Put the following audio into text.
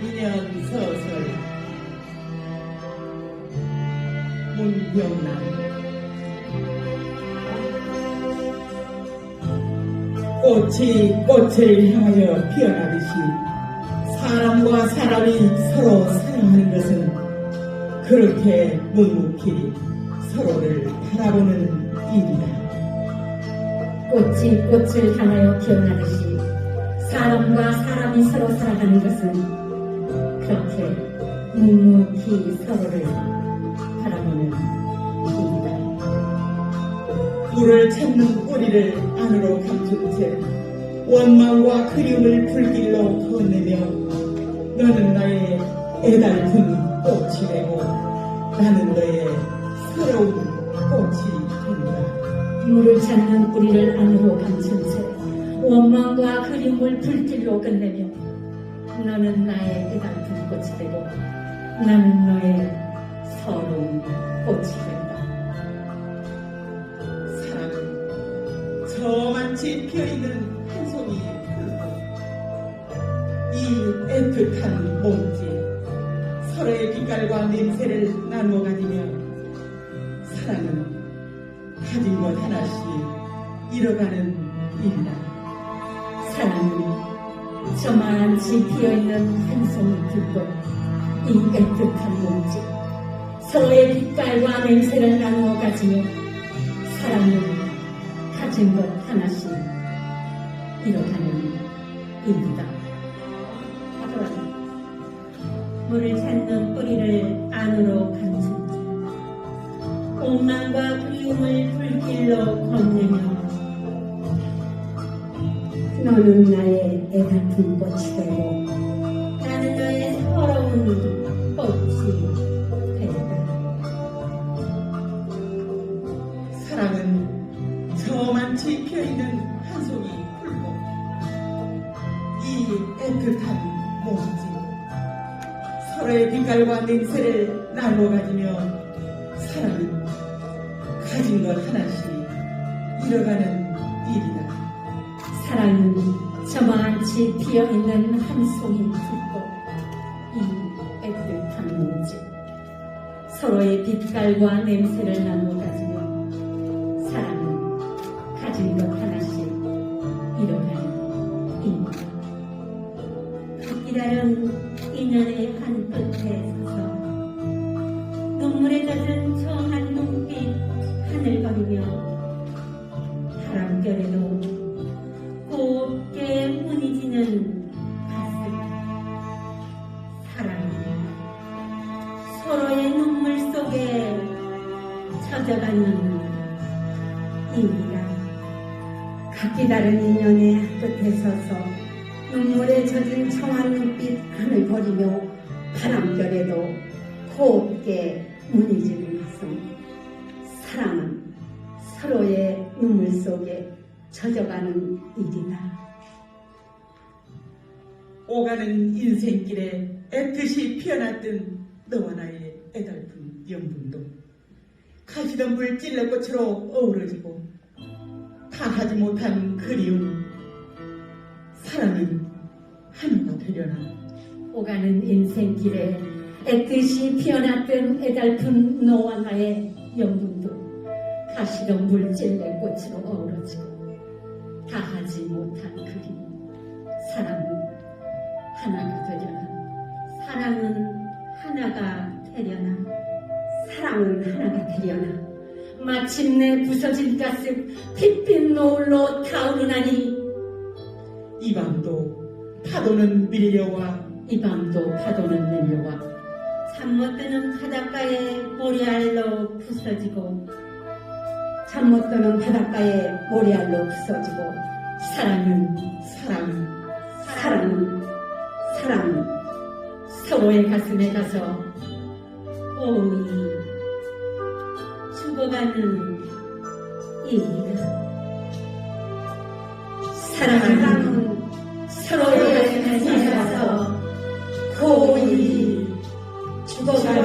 가면 서설 문병남 꽃이 꽃을 향하여 피어나듯이 사람과 사람이 서로 사랑하는 것은 그렇게 묵묵히 서로를 바라보는 일이다. 꽃이 꽃을 향하여 피어나듯이 사람과 사람이 서로 살아가는 것은 그렇게 묵묵히 서로를 바라보는 일이다. 물을 찾는 꼬리를 안으로 감춘 채 원망과 그리움을 불길로 건네며 너는 나의 애달픈 꽃이 되고 나는 너의 새로운 꽃이 된다. 물을 찾는 뿌리를 안으로 감춘 채 원망과 그림을 불길로 끝내며 너는 나의 애달픈 꽃이 되고 나는 너의 서러운 꽃이 된다. 사랑은 저만치 피어있는 한 송이 풀고 이 애틋한 몸짓 서로의 빛깔과 냄새를 나누어 가지며 사랑은 가진 것 하나씩 잃어가는 일이다. 사랑은 저만치 피어있는 한 송이 불꽃 이 애틋한 몸짓 서로의 빛깔과 냄새를 나누어 가지며 사랑은 가진 것 하나씩 잃어가는 일이다. 가져와라. 물을 찾는 뿌리를 안으로 감춘 채 옥망과 그리움을 불길로 건네며 너는 나의 애같은 꽃이 되고 나는 너의 서러운 꽃이 되다. 사랑은 저만치 피어있는 한 송이 풀고 이 애틋한 몸짓 서로의 빛깔과 냄새를 나누어 가지며 사랑은 가진 것 하나씩 잃어가는. 사랑은 저만치 피어있는 한 송이 불꽃 이 애틋한 몸짓 서로의 빛깔과 냄새를 나누어 가지 서로의 눈물 속에 젖어가는 일이라 각기 다른 인연의 끝에 서서 눈물에 젖은 청한 눈빛 하늘거리며 바람결에도 곱게 무늬지는 가슴 사랑은 서로의 눈물 속에 젖어가는 일이다. 오가는 인생길에 애뜻이 피어났던 너와 나의 애달픈 영분도. 가시던 불 찔레꽃으로 어우러지고 다 하지 못한 그리움. 사랑은 하나가 되려나? 오가는 인생길에 애뜻이 피어났던 애달픈 너와 나의 영분도 가시던 물질내 꽃으로 어우러지고 다 하지 못한 그림 사랑은 하나가 되려나? 사랑은 하나가 되려나? 사랑은 하나가 되려나? 마침내 부서진 가슴 핏빛 노을로 타오르나니? 이 밤도 파도는 밀려와. 이 밤도 파도는 밀려와. 잠 못 드는 바닷가에 모래알로 부서지고 잠 못 드는 바닷가에 모래알로 부서지고 사랑은 사랑 사랑은 사랑은 서로의 가슴에 가서 고이 죽어가는 일이다. 사랑은 가슴에 가서 고이 죽어가는.